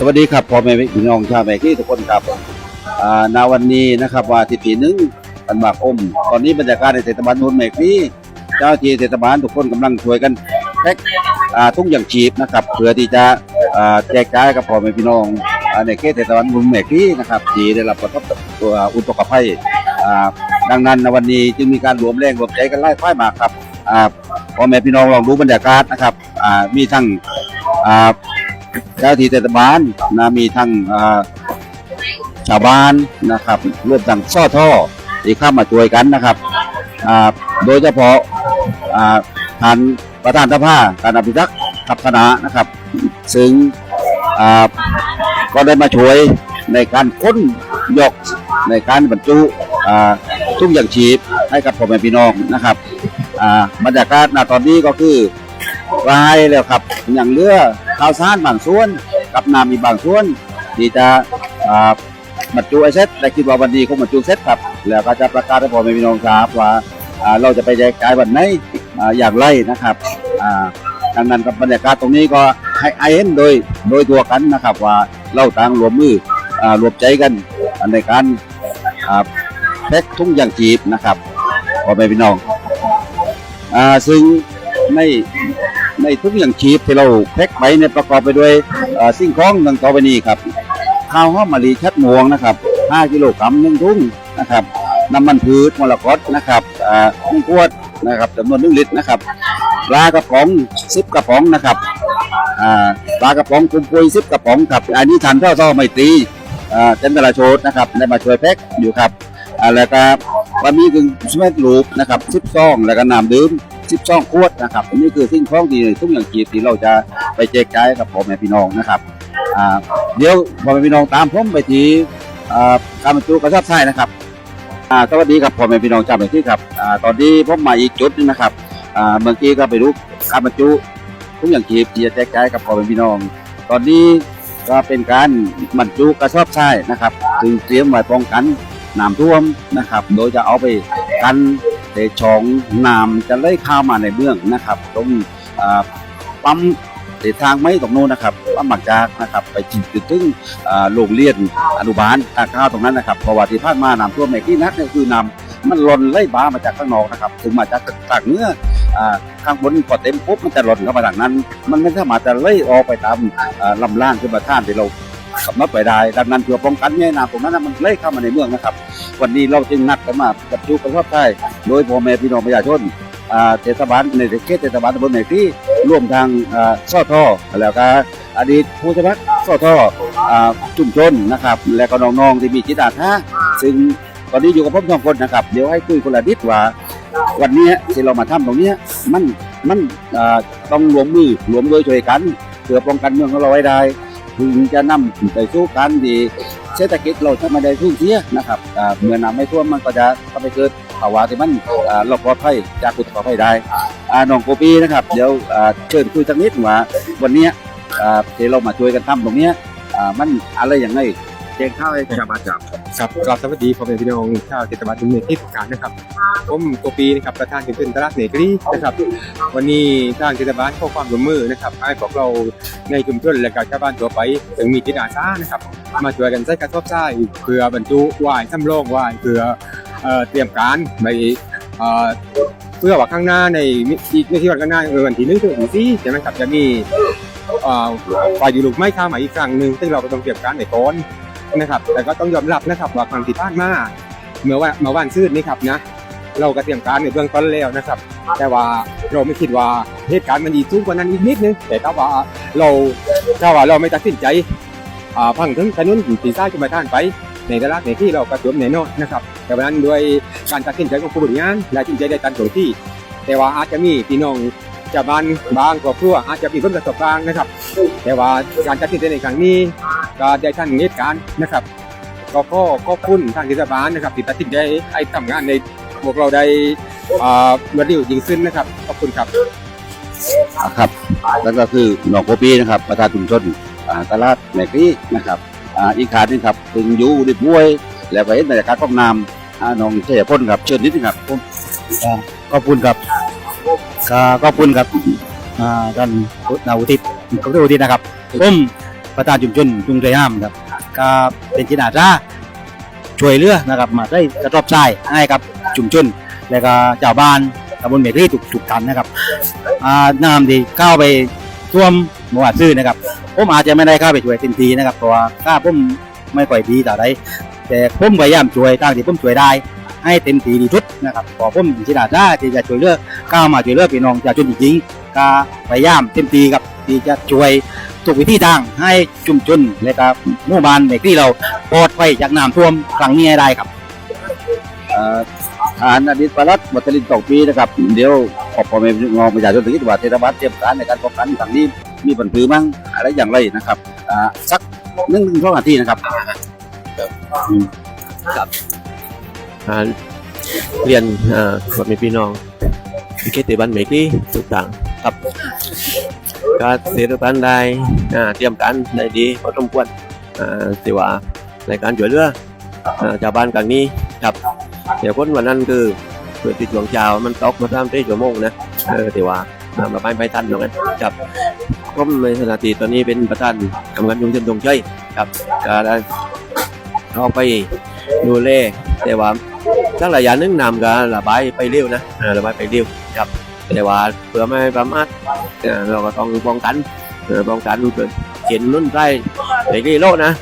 สวัสดีครับพ่อแม่พี่น้องชาวแม่ที่ทุกคนครับอ่าณวันนี้นะครับว่าที่ปีหนึ่งธันวาคมตอนนี้บรรยากาศในเทศบาลนนท์แม่ที่เจ้าที่เทศบาลทุกคนกำลังช่วยกันแพ็คอ่าทุกอย่างชีพนะครับเพื่อที่จะแจกจ่ายกับพ่อแม่พี่น้องในเขตเทศบาลนนท์แม่ที่นะครับที่ได้รับผลกระทบตัวอุทกภัยดังนั้นในวันนี้จึงมีการรวมแรงรวมใจกันไล่ฝ่ายมาครับพ่อแม่พี่น้องลองดูบรรยากาศนะครับมีทั้ง เจ้าที่เทศบาลนะมีทั้งชาวบ้านนะครับรวมทั้งซ่อท่อที่เข้ามาช่วยกันนะครับโดยเฉพาะอ่าท่านประธานสภาการอภิรักษ์ขับคณะนะครับ ซึ่งก็ได้มาช่วยในการค้นยกในการบรรจุทุกอย่างชีพให้กับพ่อแม่พี่น้องนะครับบรรยากาศณตอนนี้ก็คือรายแล้วครับอย่างเรือ ข้าวสารบางส่วน กับน้ำมีบางส่วน ที่จะบรรจุไอเซ็ตแต่คิดว่าวันนี้คงบรรจุเซ็ตครับ แล้วก็จะประกาศให้พ่อแม่พี่น้องทราบว่าเราจะไปแจกจ่ายวันไหนอ่าอย่างไรนะครับดังนั้นกับบรรยากาศตรงนี้ก็ให้ไอเอ็นโดยโดยตัวกันนะครับว่าเราต่างรวมมืออรวมใจกันในการแพ็คทุ่งยางจีบนะครับพ่อแม่พี่น้องอซึ่งใน ในทุกอย่างชีพที่เราแพ็คไปเนี่ยประกอบไปด้วยสิ่งของดังต่อไปนี้ครับข้าวหอมมะลิชัดม่วงนะครับ 5 กิโลกรัมหนึ่งทุ่งนะครับน้ำมันพืชมรกตนะครับอ่าหนึ่งขวดนะครับจำนวนหนึ่งลิตรนะครับปลากระป๋องสิบกระป๋องนะครับปลากระป๋องกุมปุยสิบกระป๋องครับอันนี้ทันเท่าท่อไม่ตีอ่าเจนตลาโชดนะครับได้มาช่วยแพ็คอยู่ครับอ่าแล้วก็บะหมี่กึ่งสำเร็จรูปนะครับสิบซองแล้วก็น้ำดื่ม 12ขวดนะครับนี่คือสิ่งของที่ทุกอย่างกีบที่เราจะไปแจกจ่ายกับพ่อแม่พี่น้องนะครับอ่าเดี๋ยวพ่อแม่พี่น้องตามผมไปที่อ่าการบรรจุกระสอบทรายนะครับอ่าสวัสดีครับพ่อแม่พี่น้องชาวแม่ที่ครับอ่าตอนนี้ผมมาอีกจุดนึงนะครับอ่าเมื่อกี้ก็ไปรู้การบรรจุทุกอย่างกีบที่จะแจกจ่ายกับพ่อแม่พี่น้อง ตอนนี้ก็เป็นการบรรจุกระสอบทรายนะครับซึ่งเตรียมไว้ป้องกันน้ำท่วมนะครับ โดยจะเอาไปกัน ในช่องน้ำจะไหลเข้ามาในเมืองนะครับตรงปั๊มในทางไม่ตรงโน้นนะครับปั๊มหมักจากนะครับ ไปจิจุดถึงอ่าโรงเรียนอนุบาลตาข้าวตรงนั้นนะครับเพราะว่าที่ผ่านมาน้ำท่วมในที่นักเนี่ยคือน้ำมันหล่นไหลบ้ามาจากข้างนอกนะครับถึงมาจากทางเนื้อข้างบนพอเต็มปุ๊บมันจะหล่นเข้ามาทางนั้น มันไม่สามารถจะไหลออกไปตามอ่าลำล่างขึ้นมาท่านที่เราขับรถไปได้ดังนั้นเพื่อป้องกันไม่น้ำตรงนั้นมันไหลเข้ามาในเมืองนะครับ วันนี้เราจึงนัดกันมาบรรจุกระสอบทราย โดยพ่อแม่พี่น้องประชาชนเทศบาลในเขตเทศบาลตำบลในที่ร่วมทางอ่อท่อแล้วก็อดีตผู้สมัครซ่อท่ออ่าชุมชนนะครับ และก็น้องๆที่มีจิตอาสาซึ่งตอนนี้อยู่กับผมสองคนนะครับ เดี๋ยวให้คุยคนละนิดว่า วันนี้ที่เรามาทำตรงนี้มันมันต้องรวมมือรวมด้วยช่วยกันเพื่อป้องกันเมืองของเราไว้ได้ถึงจะนำไปสู่การดีเศรษฐกิจเราจะไม่ได้ทุ่งเสียนะครับเมื่อน้ำไม่ท่วมมันก็จะทำให้เกิด ภาวะที่มันอ่าเราปลอดภัยจากอุทกภัยได้อ่าน้องโกปีนะครับเดี๋ยวอ่าเชิญคุยสักนิดว่าวันเนี้ยอ่าที่เรามาช่วยกันทำตรงเนี้ยอ่ามันอะไรอย่างไรแจ้งข้าวให้ชาวบ้านจับครับกราบสวัสดีพ่อแม่พี่น้องชาวเทศบาลตำบลที่ทุการนะครับผมโกปีนะครับประธานชุมชนตลาดเนกรีนะครับ วันนี้ทางเทศบาลขอความร่วมมือนะครับให้พวกเราในชุมชนและก็ชาวบ้านทั่วไปถึงมีจิตอาสานะครับ มาช่วยกันใช้กระสอบทรายเพื่อบรรจุวายสำรองวายเพื่อ เอ่อเตรียมการไปเอ่อเพื่อว่าข้างหน้าในอีกในที่วันข้างหน้าเออวันที่หนึ่งถึงวันที่สี่ใช่ไหมครับจะมีเอ่อฝ่ายอยู่ลูกไม้ข้ามมาอีกครั้งหนึ่งซึ่งเราก็ต้องเตรียมการในก่อนนะครับ แต่ก็ต้องยอมรับนะครับว่าความผิดพลาดมากเมื่อว่าเมื่อวันซื่นนี่ครับนะเราก็เตรียมการในเบื้องต้นแล้วนะครับ แต่ว่าเราไม่คิดว่าเหตุการณ์มันดีสูงกว่านั้นอีกนิดนึง แต่ถ้าว่าเราถ้าว่าเราไม่ตัดสินใจพังถึงถนนตีซ้ายขึ้นมาท่านไป ในตลาดในที่เราก็สวมแน่นอนนะครับแต่วันนั้นด้วยการตัดสินใจของผู้บริหารและตัดสินใจได้ตันตรงที่ แต่ว่าอาจจะมีพี่น้องชาวบ้านบางครอบครัวอาจจะมีผลกระทบบ้างนะครับ แต่ว่าการตัดสินใจในครั้งนี้ก็ได้ท่านเหตุการณ์นะครับ ก็ก็ขอบคุณทางเทศบาลนะครับที่ตัดสินใจให้ทำงานในพวกเราได้อ่ารวดเร็วยิ่งขึ้นนะครับขอบคุณครับครับแล้วก็คือหนองโกปีนะครับประธานชุมชนตลาดแมกรีนะครับ อีกขาหนึงครับถึงอยู่ในบ้วย แล้วก็เห็นบรรยากาศของน้ำน้องเฉยพ่นครับเชิญนิดนึงครับผมขอบคุณครับก็ขอบคุณครับอ่าท่านนาวุฒิขอบคุณอุทิศนะครับผมประธานชุมชนกรุงไทยห้ามครับก็เป็นจิตอาสาช่วยเหลือนะครับ มาได้กระทบทรายให้กับชุมชนแล้วก็เจ้าบ้านตำบลเมรีถูกถูกกันนะครับน้ำที่เข้าไปท่วม หมู่บ้านซื่อนะครับผมอาจจะไม่ได้เข้าไปช่วยเต็มทีนะครับเพราะว่าข้าผมไม่ค่อยดีต่าใดแต่ผมพยายามช่วยทางที่ผมช่วยได้ ให้เต็มที่ดีทุดนะครับขอผมเป็นจิตอาสาที่จะช่วยเหลือก้าวมาช่วยเหลือพี่น้องประชาชนจริงๆก็พยายามเต็มที่ครับที่จะช่วยทุกวิธีทางให้ชุมชนและก็หมู่บ้านเมกรี่เราปลอดภัยจากน้ำท่วมครั้งนี้ให้ได้ครับอ่ารอดีตปลัดบัตรินตกปีนะครับ เดี๋ยวขอบพ่อแม่น้องประชาชนที่คิดว่าเทศบาลเตรียมการในการป้องกันครั้งนี้ มีปัญหามั้งอะไรอย่างไรนะครับอ่าสักหนึ่งถึงสองนาทีนะครับอ่าเรียนอ่าพ่อแม่พี่น้องที่เกติบันเมกี้ทุกต่างครับการเสียบันได้อ่าเตรียมการได้ดีพอสมควรอ่าที่ว่าในการช่วยเหลืออ่าชาวบ้านกลางนี้ครับเดี๋ยวคนวันนั้นคือเปิดติดหลวงเจ้ามันตกมาตามที่ชั่วโมงนะเออที่ว่า อ่ามาไม่ไม่ทันตรงนั้นครับผมในขณะที่ตอนนี้เป็นประธานทำงานยุงเชนตรงใจครับก็ได้เข้าไปดูแลแต่ว่าสักระยะหนึงนำก็ระบายไปเร็วนะระบายไปเร็วครับแต่ว่าเพื่อไม่ประมาทเออเราก็ต้องป้องกันป้องกันเกิดเห็นนุ่นได้ในกีโลนะ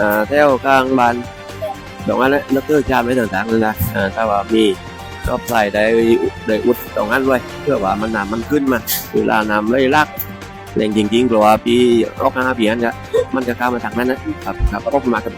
อ่าแถวกลางบานตรงนั้นและนักเตอร์จามไม่ต่างๆเลยนะถ้าว่ามี ก็ใส่ได้ได้อุดตรงนั้นไว้เพื่อว่ามันน้ำมันขึ้นมาเวลาน้ำเลยลักแรงจริงๆเพราะว่าปีรอกห้าปีนั้นจะมันจะเข้ามาทางนั้นนะครับครับก็มากับ